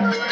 Thank you.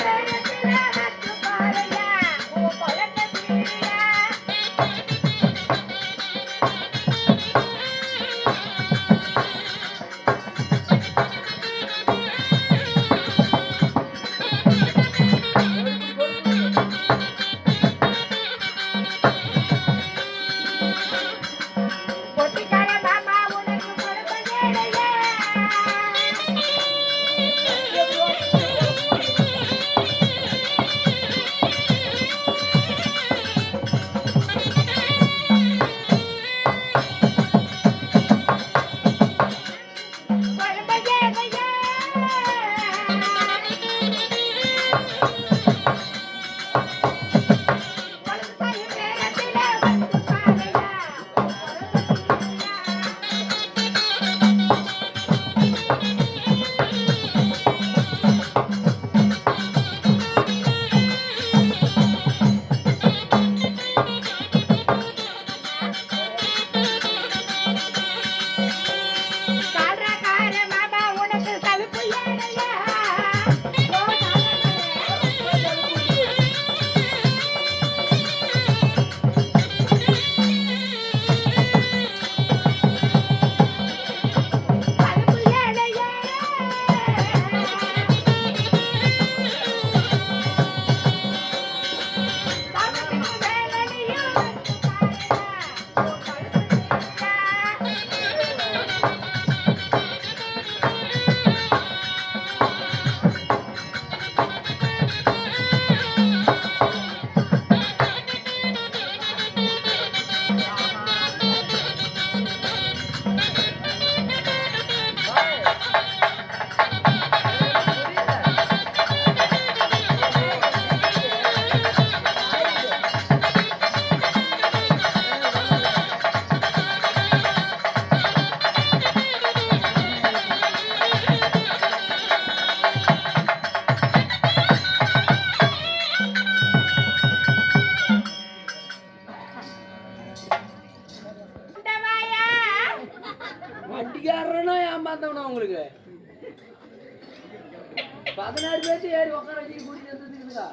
பதினாறு பேர்த்து ஏறி உட்கார வச்சு குடிச்சு வந்துருக்குதா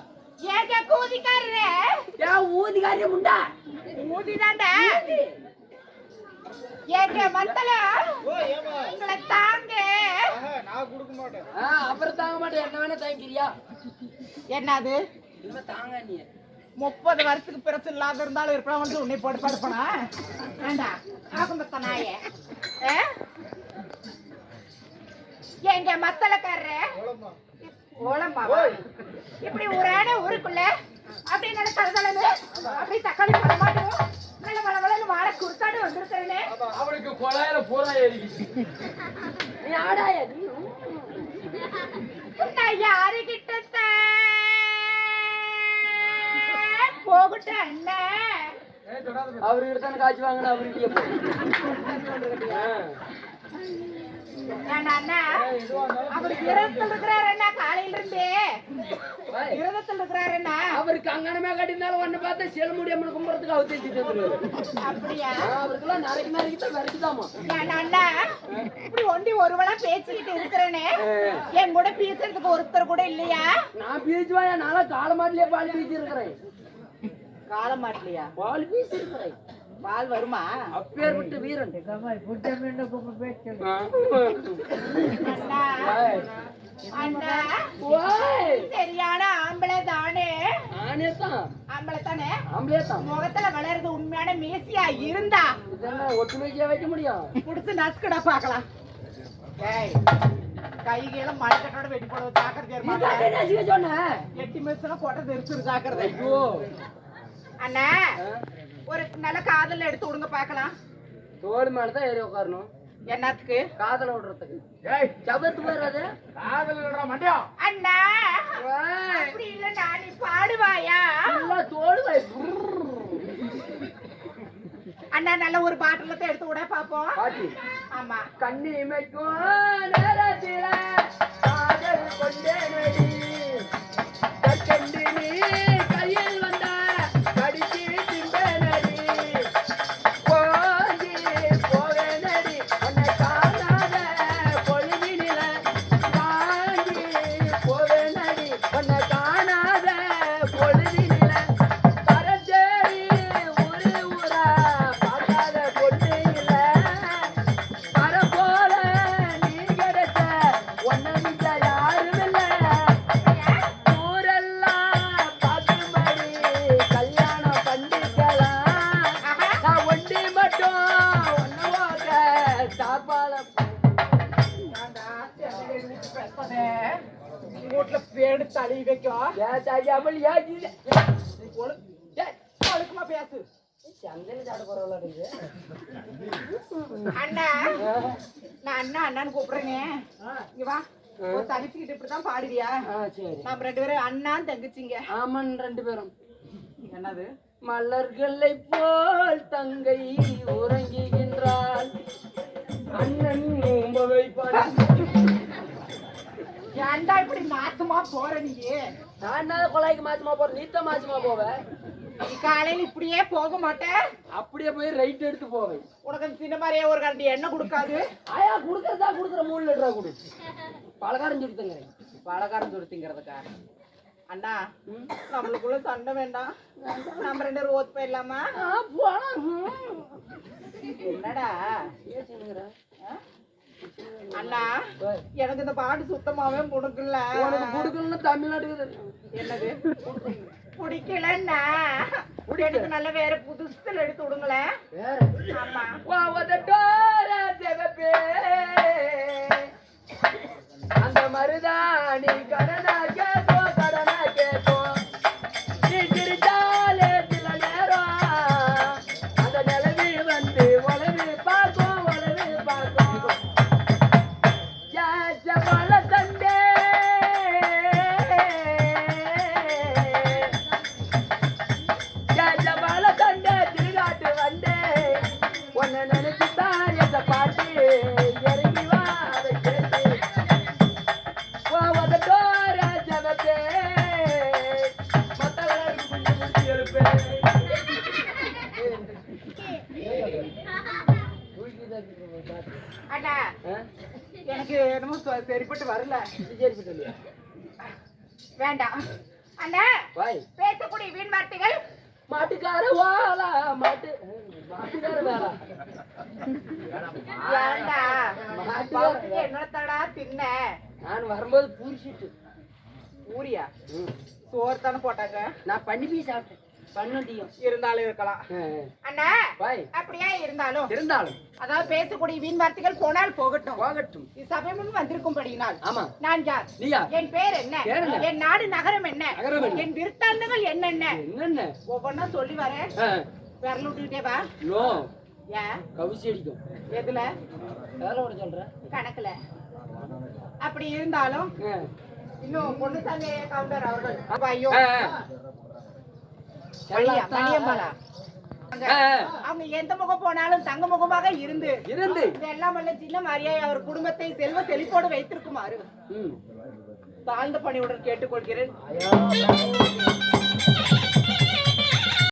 ஏங்க கூதிக்காரரே ஏன் ஊதிகாரிய முண்டா? ஊதிதாண்டா? ஏங்க மத்தல உங்களை தாங்க. நான் கொடுக்க மாட்டேன். ஆ, அப்புறம் தாங்க மாட்டேன். என்ன வேணா தாங்கிக்கிறியா? என்னது? இனிமே தாங்க நீ. முப்பது வருஷத்துக்கு பிறகு இல்லாத இருந்தாலும் இருப்பா வந்து உன்னை போட்டு படுப்பனா? ஏண்டா ஆகும்பத்த நாயே? எங்க மத்தலக்காரரு ஓலம்பாவா இப்படி ஊரான ஊருக்குள்ள அப்படி நல்ல தலதலன்னு அப்படி தக்காளி பழம் மாட்டோம் நல்ல வள வளன்னு வாழை குறுத்தாடு வந்திருக்கிறேனே. அவனுக்கு கொலாயில பூரா ஏறிக்கிச்சு. நீ ஆடாயா நீ? நான் யாரு கிட்ட போகட்டும் அண்ணன் அவர்கிட்ட தானே காய்ச்சி வாங்கினா அவர்கிட்டயே போ ஆ. ஏண்டா அண்ணா? அவர் விரதத்தில் இருக்கிறாரு அண்ணா காலையில இருந்தே. விரதத்தில் அவருக்கு அங்கனமே கட்டினாலும் ஒண்ணு பார்த்தா செல முடியாம கும்புறதுக்கு அவர் அப்படியா? ஆ, அவருக்கெல்லாம் நரைக்கு நரைக்கு தான் வரைக்குதாமா அண்ணா இப்படி ஒண்டி ஒருவளா பேசிக்கிட்டு இருக்கிறேனே. என் கூட பேசுறதுக்கு ஒருத்தர் கூட இல்லையா? நான் பீச்சுவாயா நாளா காலமாட்டிலேயே பால் பீச்சு இருக்கிறேன் கால மாட்டலையா பால் இருக்கிறேன் பால் வருமா? அப்பேர் விட்டு வீரன். சரியான ஆம்பளை தானே. ஆனே தான். ஆம்பளை தானே? ஆம்பளே தான். முகத்துல வளருது உண்மையான மேசியா இருந்தா இதெல்லாம் ஒட்டுமைக்கியா வைக்க முடியும்? புடிச்சு நசுக்கடா பாக்கலாம் ஏய் கைகையில மழைக்கட்டோட வெட்டி போட நசிக்க சொன்ன? எட்டி மிதிச்சுனா கொட்டை தெரிச்சிரு ஜாக்கிரதை ஐயோ. அண்ணா ஒரு நல்ல காதல் எடுத்து விடுங்க பார்க்கலாம். தோடு மேல தான் ஏறி உட்காரணும் என்னத்துக்கு? காதல விடுறதுக்கு. ஏய். ஜபத்து போயிடாது காதல் விடுற மண்டியா அண்ணா அப்படி இல்ல நீ பாடுவாயா? நல்லா தோடு வை. அண்ணா நல்ல ஒரு பாட்டிலத்தை எடுத்து விட பாப்போம் ஆமா. கண்ணி இமைக்கும் நேரத்தில காதல் கொண்டேனடி கற்கண்டு வைக்கும் ஏன் ஏன் ஒழுக்கமா பேசு. சந்தன பரவாயில்ல அண்ணா நான் அண்ணா அண்ணான்னு கூப்பிடுறேங்க இங்க வா. ஒரு தனிச்சுக்கிட்டு இப்படிதான் பாடுவியா? நம்ம ரெண்டு பேரும் அண்ணா தங்கச்சிங்க. ஆமன் ரெண்டு பேரும். என்னது? மலர்களை போல் தங்கை உறங்குகின்றாள். அண்ணன் நோம்ப வைப்பான் ஏன்டா இப்படி நாசமா போற நீ நான் என்ன கொலாய்க்கு மாச்சமா போறேன் நீத்த மாச்சமா போவேன் நீ காலையில இப்படியே போக மாட்டேன் அப்படியே போய் ரைட் எடுத்து போவேன். உனக்கு சின்ன மாதிரியே ஒரு கரண்டி எண்ணெய் கொடுக்காது? ஆயா குடுக்கறதா குடுக்குற மூணு லிட்டரா கொடு? பலகாரம் சுடுத்துங்க பலகாரம் துடுத்திங்கிறதுக்கா அண்ணா நம்மளுக்குள்ள சண்டை வேண்டாம். நம்ம ரெண்டு பேரும் ஓத்து போயிடலாமா? என்னடா? அண்ணா எனக்கு இந்த பாட்டு சுத்தமாவே பிடிக்கல. உனக்கு குடுக்கணும்னு தமிழ்நாட்டுக்கு என்னது? பிடிக்கலன்னா எனக்கு நல்ல வேற புதுசுல எடுத்து விடுங்களேன் ஆமா. அந்த மருதாணி கடனா அண்ணா. எனக்கு என்னமோ சரிப்பட்டு வரல. சரிப்பட்டு இல்லையா வேண்டாம். அண்ணா பேசக்கூடிய வீண் வார்த்தைகள். மாட்டுக்கார வாழா மாட்டு மாட்டுக்கார மாட்டு பவுத்துக்கு என்னத்தடா தின்ன? நான் வரும்போது பூரிச்சிட்டு. ஊரியா ம். சோறு தானே போட்டாங்க. நான் பண்ணி போய் சாப்பிட்டேன். பண்ணட்டியும் இருந்தாலும் இருக்கலாம். அண்ணா அப்படியே இருந்தாலும். இருந்தாலும். அதாவது பேசக்கூடிய வீண் வார்த்தைகள் போனால் போகட்டும். போகட்டும். சமயம் வந்திருக்கும்படியினால் ஆமா. நான் யார்? என் பேர் என்ன? என் நாடு நகரம் என்ன? என் விருத்தாந்தங்கள் என்னென்ன? என்னென்ன? ஒவ்வொன்னா சொல்லி வரேன். விரல் விட்டுக்கிட்டே வா. நோ. அடிக்கும். எதுல? சொல்றேன் கணக்குல. அப்படி இருந்தாலும். இன்னும் பொண்ணு சாமி கவுண்டர் அவர்கள். ஐயோ. அவங்க எந்த முகம் போனாலும் தங்க முகமாக இருந்து இருந்து. எல்லாம் வல்ல சின்ன மாரியாய் அவர் குடும்பத்தை செல்வ செழிப்போடு வைத்திருக்குமாறு. தாழ்ந்த பணியுடன் கேட்டுக்கொள்கிறேன்.